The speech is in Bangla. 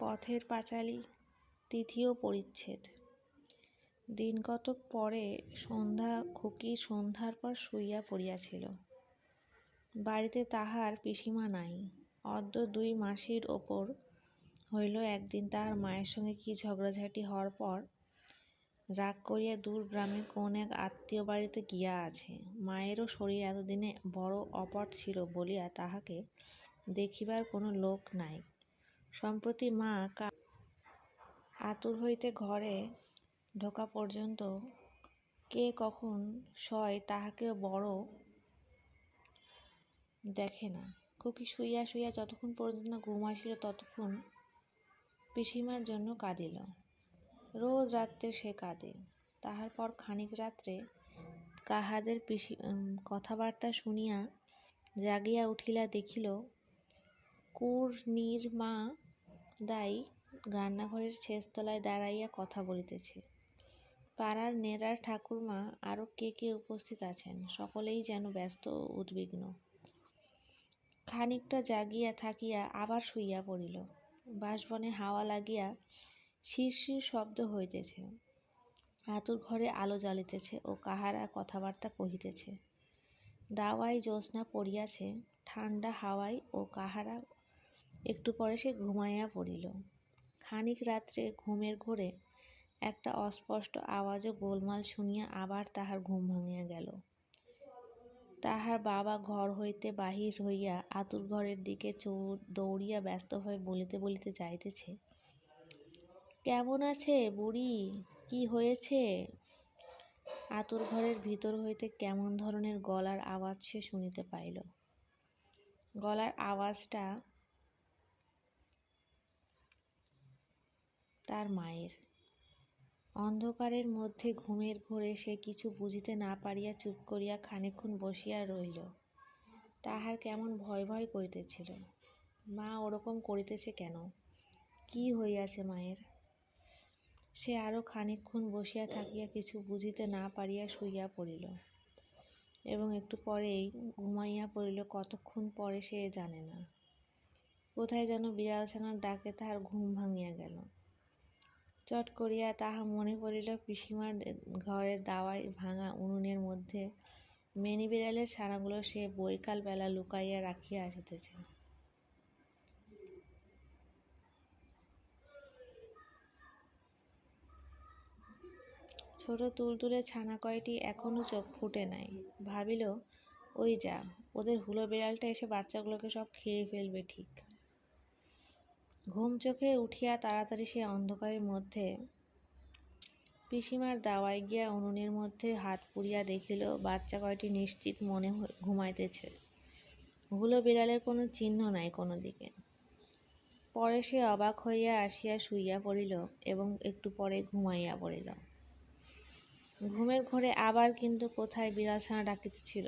পথের পাঁচালী তৃতীয় পরিচ্ছেদ। দিন কতক পরে সন্ধ্যা খুকি সন্ধ্যার পর শুইয়া পড়িয়াছিল। বাড়িতে তাহার পিসিমা নাই। অদ্য দুই মাসির ওপর হইল একদিন তাহার মায়ের সঙ্গে কি ঝগড়াঝাটি হওয়ার পর রাগ করিয়া দূর গ্রামে কোন এক আত্মীয় বাড়িতে গিয়া আছে। মায়েরও শরীর এতদিনে বড় অপট ছিল বলিয়া তাহাকে দেখিবার কোনো লোক নাই। সম্প্রতি মা কা আতুর হইতে ঘরে ঢোকা পর্যন্ত কে কখন শয় তাহাকেও বড় দেখে না। খুকি শুইয়া শুইয়া যতক্ষণ পর্যন্ত ঘুম আসিল ততক্ষণ পিসিমার জন্য কাঁদিল। রোজ রাত্রে সে কাঁদে। তাহার পর খানিক রাত্রে কাহাদের পিসি কথাবার্তা শুনিয়া জাগিয়া উঠিলা দেখিল কুড়নির মা দাই রান্নাঘরের শেষতলায় দাঁড়াইয়া কথা বলিতেছে। পাড়ার নেড়ার ঠাকুরমা আরও কে কে উপস্থিত আছেন? সকলেই যেন ব্যস্ত ও উদ্বিগ্ন। খানিকটা জাগিয়া থাকিয়া আবার শুইয়া পড়িল। বাঁশবনে হাওয়া লাগিয়া শিরশির শব্দ হইতেছে। আতুর ঘরে আলো জ্বালিতেছে ও কাহারা কথাবার্তা কহিতেছে। দাওয়ায় জ্যোৎস্না পড়িয়াছে ঠান্ডা হাওয়ায় ও কাহারা একটু পরে সে ঘুমাইয়া পড়িল। খানিক রাত্রে ঘুমের ঘোরে একটা অস্পষ্ট আওয়াজ ও গোলমাল শুনিয়া আবার তাহার ঘুম ভাঙিয়া গেল। তাহার বাবা ঘর হইতে বাহির হইয়া আতুর ঘরের দিকে দৌড়িয়া ব্যস্তভাবে বলিতে বলিতে যাইতেছে, কেমন আছে বুড়ি? কি হয়েছে? আতুর ঘরের ভিতর হইতে কেমন ধরনের গলার আওয়াজ সে শুনিতে পাইল। গলার আওয়াজটা তার মায়ের। অন্ধকারের মধ্যে ঘুমের ঘোরে সে কিছু বুঝিতে না পারিয়া চুপ করিয়া খানিকক্ষণ বসিয়া রহিল। তাহার কেমন ভয় ভয় করিতেছিল। মা ওরকম করিতেছে কেন? কি হইয়াছে মায়ের? সে আরও খানিকক্ষণ বসিয়া থাকিয়া কিছু বুঝিতে না পারিয়া শুইয়া পড়িল এবং একটু পরেই ঘুমাইয়া পড়িল, কতক্ষণ পরে সে জানে না। কোথায় যেন বিড়ালছানার ডাকে তাহার ঘুম ভাঙিয়া গেল। চট করিয়া তাহা মনে পড়িল, পিসিমার ঘরের দাওয়ায় ভাঙা উনুনের মধ্যে মেনি বিড়ালের ছানাগুলো সে বৈকাল বেলা লুকাইয়া রাখিয়া আসিতেছে। ছোট তুলতুলে ছানা কয়টি এখনও চোখ ফুটে নাই। ভাবিল, ওই যা, ওদের হুলো বিড়ালটা এসে বাচ্চাগুলোকে সব খেয়ে ফেলবে ঠিক। ঘুম চোখে উঠিয়া তাড়াতাড়ি সে অন্ধকারের মধ্যে পিসিমার দাওয়ায় গিয়া উনুনের মধ্যে হাত পুড়িয়া দেখিল, বাচ্চা কয়টি নিশ্চিত মনে ঘুমাইতেছে। হুলো বিড়ালের কোনো চিহ্ন নাই কোনো দিকে পরে সে অবাক হইয়া আসিয়া শুইয়া পড়িল এবং একটু পরে ঘুমাইয়া পড়িল। ঘুমের ঘরে আবার কিন্তু কোথায় বিড়ালছানা ডাকিতেছিল।